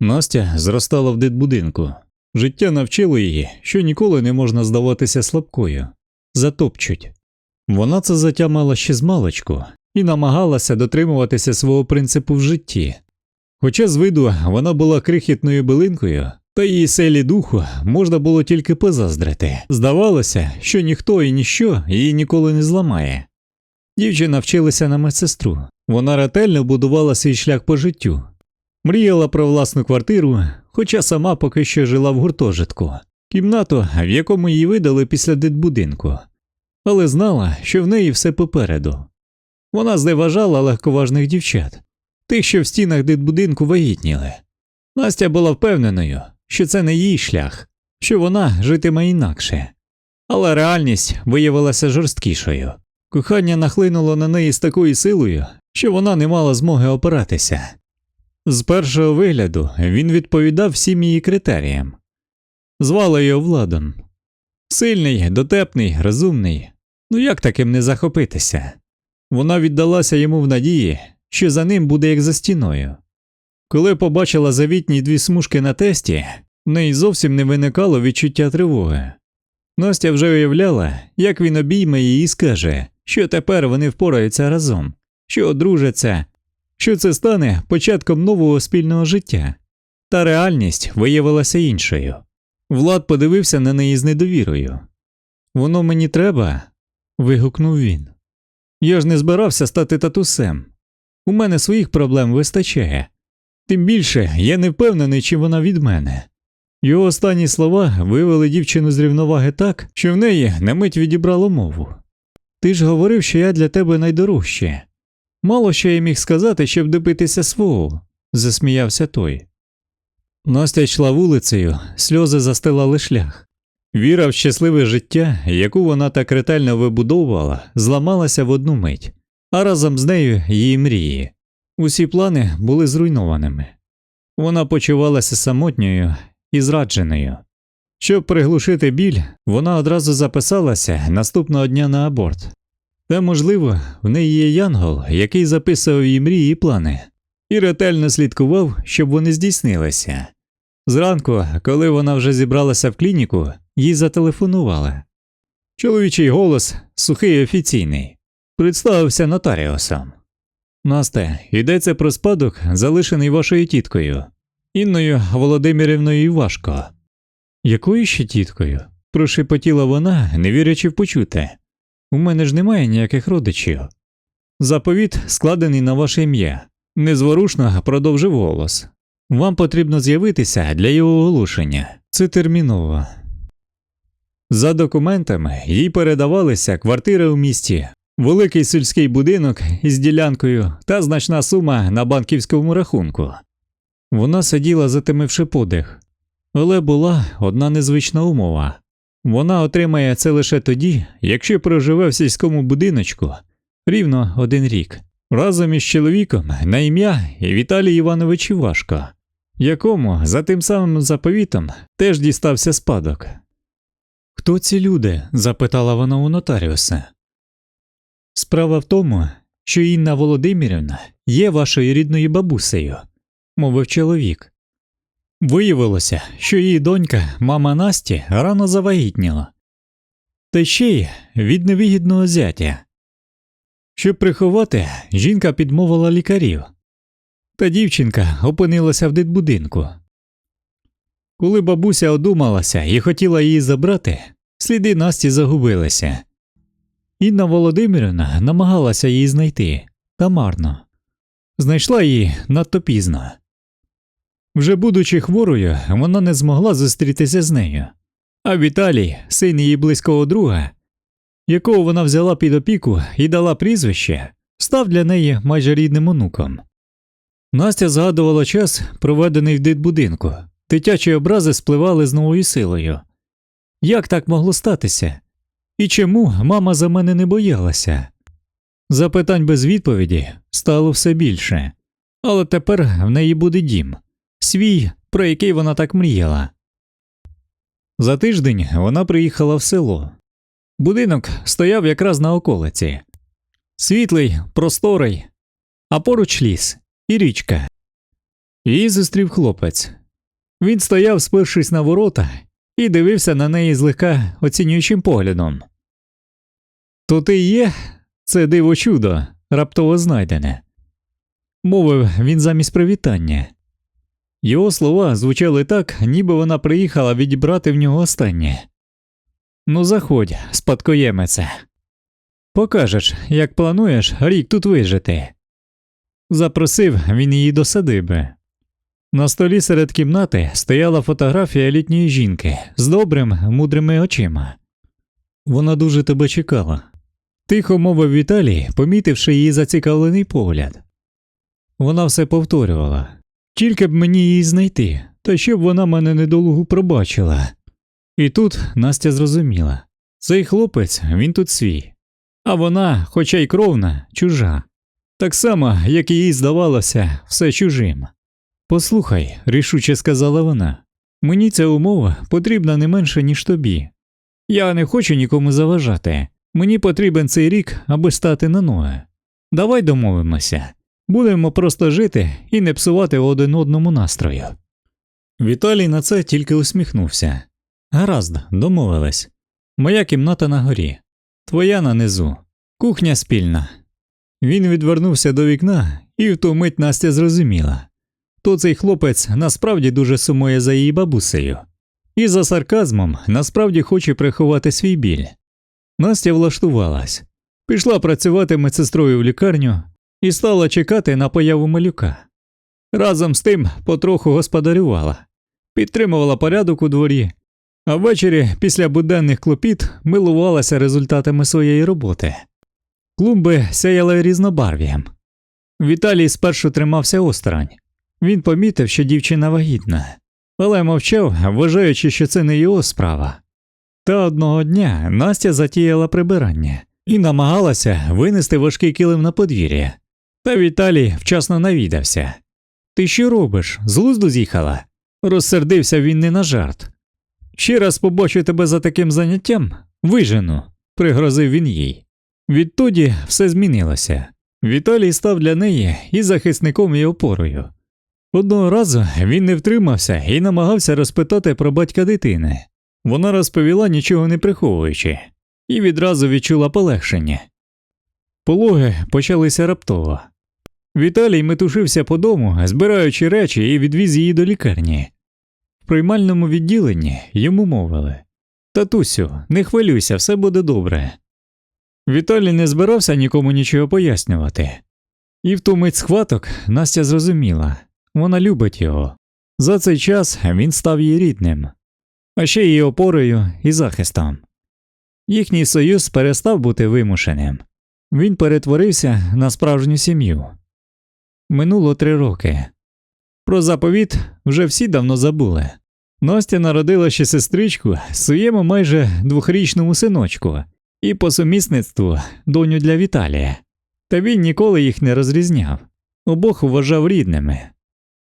Настя зростала в дитбудинку. Життя навчило її, що ніколи не можна здаватися слабкою. Затопчуть. Вона це затямила ще з маличку і намагалася дотримуватися свого принципу в житті. Хоча з виду вона була крихітною билинкою, та її селі духу можна було тільки позаздрити. Здавалося, що ніхто і ніщо її ніколи не зламає. Дівчина вчилася на медсестру. Вона ретельно будувала свій шлях по життю. Мріяла про власну квартиру, хоча сама поки що жила в гуртожитку, кімнату, в якому її видали після дитбудинку, але знала, що в неї все попереду. Вона зневажала легковажних дівчат, тих, що в стінах дитбудинку вагітніли. Настя була впевненою, що це не її шлях, що вона житиме інакше. Але реальність виявилася жорсткішою. Кохання нахлинуло на неї з такою силою, що вона не мала змоги опиратися. З першого вигляду він відповідав всім її критеріям. Звали його Владом. Сильний, дотепний, розумний. Ну як таким не захопитися? Вона віддалася йому в надії, що за ним буде як за стіною. Коли побачила завітні дві смужки на тесті, в неї зовсім не виникало відчуття тривоги. Настя вже уявляла, як він обійме її і скаже, що тепер вони впораються разом, що одружаться, що це стане початком нового спільного життя. Та реальність виявилася іншою. Влад подивився на неї з недовірою. Воно мені треба. вигукнув він. Я ж не збирався стати татусем. У мене своїх проблем вистачає. Тим більше я не впевнений, чи вона від мене. Його останні слова вивели дівчину з рівноваги так, що в неї на мить відібрало мову. Ти ж говорив, що я для тебе найдорожче. Мало що я міг сказати, щоб добитися свого, засміявся той. Настя йшла вулицею, сльози застилали шлях. Віра в щасливе життя, яку вона так ретельно вибудовувала, зламалася в одну мить, а разом з нею її мрії. Усі плани були зруйнованими. Вона почувалася самотньою і зрадженою. Щоб приглушити біль, вона одразу записалася наступного дня на аборт. Та, можливо, в неї є янгол, який записував її мрії і плани, і ретельно слідкував, щоб вони здійснилися. Зранку, коли вона вже зібралася в клініку, їй зателефонували. Чоловічий голос, сухий офіційний, представився нотаріусом. Насте, йдеться про спадок, залишений вашою тіткою, Інною Володимирівною Івашко. Якою ще тіткою? прошепотіла вона, не вірячи в почуте. У мене ж немає ніяких родичів. Заповіт складений на ваше ім'я. Незворушно продовжив голос. Вам потрібно з'явитися для його оголошення. Це терміново. За документами їй передавалися квартири у місті, великий сільський будинок із ділянкою та значна сума на банківському рахунку. Вона сиділа, затимивши подих, але була одна незвична умова вона отримає це лише тоді, якщо проживе в сільському будиночку рівно один рік, разом із чоловіком на ім'я Віталій Іванович Івашко, якому за тим самим заповітом теж дістався спадок. Хто ці люди? запитала вона у нотаріуса. Справа в тому, що Інна Володимирівна є вашою рідною бабусею, мовив чоловік. Виявилося, що її донька, мама Насті, рано завагітніла, та ще й від невигідного зятя. Щоб приховати, жінка підмовила лікарів, та дівчинка опинилася в дитбудинку. Коли бабуся одумалася і хотіла її забрати, сліди Насті загубилися. Інна Володимирівна намагалася її знайти, та марно. Знайшла її надто пізно. Вже будучи хворою, вона не змогла зустрітися з нею. А Віталій, син її близького друга, якого вона взяла під опіку і дала прізвище, став для неї майже рідним онуком. Настя згадувала час, проведений в дитбудинку. Дитячі образи спливали з новою силою. Як так могло статися? І чому мама за мене не боялася? Запитань без відповіді стало все більше, але тепер в неї буде дім свій, про який вона так мріяла. За тиждень вона приїхала в село. Будинок стояв якраз на околиці, світлий, просторий, а поруч ліс і річка. Її зустрів хлопець. Він стояв, спершись на ворота, і дивився на неї злегка оцінюючим поглядом. То ти є це диво чудо, раптово знайдене, мовив він замість привітання. Його слова звучали так, ніби вона приїхала відібрати в нього останнє. Ну, заходь, спадкоємеце. Покажеш, як плануєш рік тут вижити. Запросив він її до садиби. На столі серед кімнати стояла фотографія літньої жінки з добрим, мудрими очима. Вона дуже тебе чекала. Тихо мовив Віталій, помітивши її зацікавлений погляд. Вона все повторювала тільки б мені її знайти, та щоб вона мене недолугу пробачила. І тут Настя зрозуміла цей хлопець він тут свій, а вона, хоча й кровна, чужа, так само, як і їй здавалося, все чужим. Послухай, рішуче сказала вона, мені ця умова потрібна не менше, ніж тобі. Я не хочу нікому заважати. Мені потрібен цей рік, аби стати на ноги. Давай домовимося. Будемо просто жити і не псувати один одному настрою. Віталій на це тільки усміхнувся. Гаразд, домовились. Моя кімната на горі, твоя на низу, кухня спільна. Він відвернувся до вікна, і в ту мить Настя зрозуміла то цей хлопець насправді дуже сумує за її бабусею, і за сарказмом насправді хоче приховати свій біль. Настя влаштувалась, пішла працювати медсестрою в лікарню і стала чекати на появу малюка. Разом з тим потроху господарювала, підтримувала порядок у дворі, а ввечері після буденних клопіт милувалася результатами своєї роботи. Клумби сяяли різнобарв'ям. Віталій спершу тримався осторонь. Він помітив, що дівчина вагітна, але мовчав, вважаючи, що це не його справа. Та одного дня Настя затіяла прибирання і намагалася винести важкий килим на подвір'я. Та Віталій вчасно навідався. Ти що робиш? З глузду з'їхала? Розсердився він не на жарт. Ще раз побачу тебе за таким заняттям, вижену, пригрозив він їй. Відтоді все змінилося. Віталій став для неї і захисником і опорою. Одного разу він не втримався і намагався розпитати про батька дитини. Вона розповіла, нічого не приховуючи, і відразу відчула полегшення. Пологи почалися раптово. Віталій метушився по дому, збираючи речі і відвіз її до лікарні. В приймальному відділенні йому мовили Татусю, не хвилюйся, все буде добре. Віталій не збирався нікому нічого пояснювати. І в ту мить схваток Настя зрозуміла вона любить його. За цей час він став її рідним, а ще її опорою і захистом. Їхній союз перестав бути вимушеним, він перетворився на справжню сім'ю. Минуло три роки. Про заповіт вже всі давно забули. Настя народила ще сестричку своєму майже двохрічному синочку і по сумісництву доню для Віталія, та він ніколи їх не розрізняв, обох вважав рідними.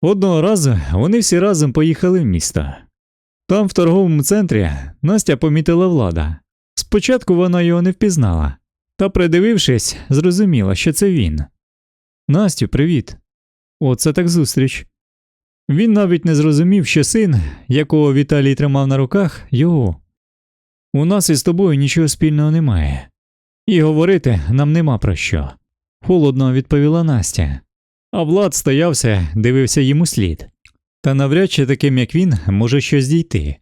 Одного разу вони всі разом поїхали в місто. Там, в торговому центрі, Настя помітила влада. Спочатку вона його не впізнала, та, придивившись, зрозуміла, що це він. Настю, привіт. Оце так зустріч. Він навіть не зрозумів, що син, якого Віталій тримав на руках, його. У нас із тобою нічого спільного немає, і говорити нам нема про що, холодно відповіла Настя. А Влад стоявся, дивився йому слід. Та навряд чи таким, як він, може щось дійти.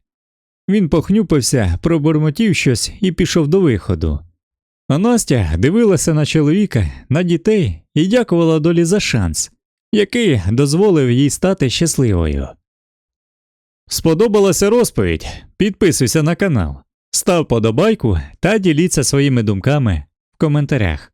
Він похнюпився, пробормотів щось і пішов до виходу. А Настя дивилася на чоловіка, на дітей і дякувала долі за шанс, який дозволив їй стати щасливою. Сподобалася розповідь? Підписуйся на канал, став подобайку та діліться своїми думками в коментарях.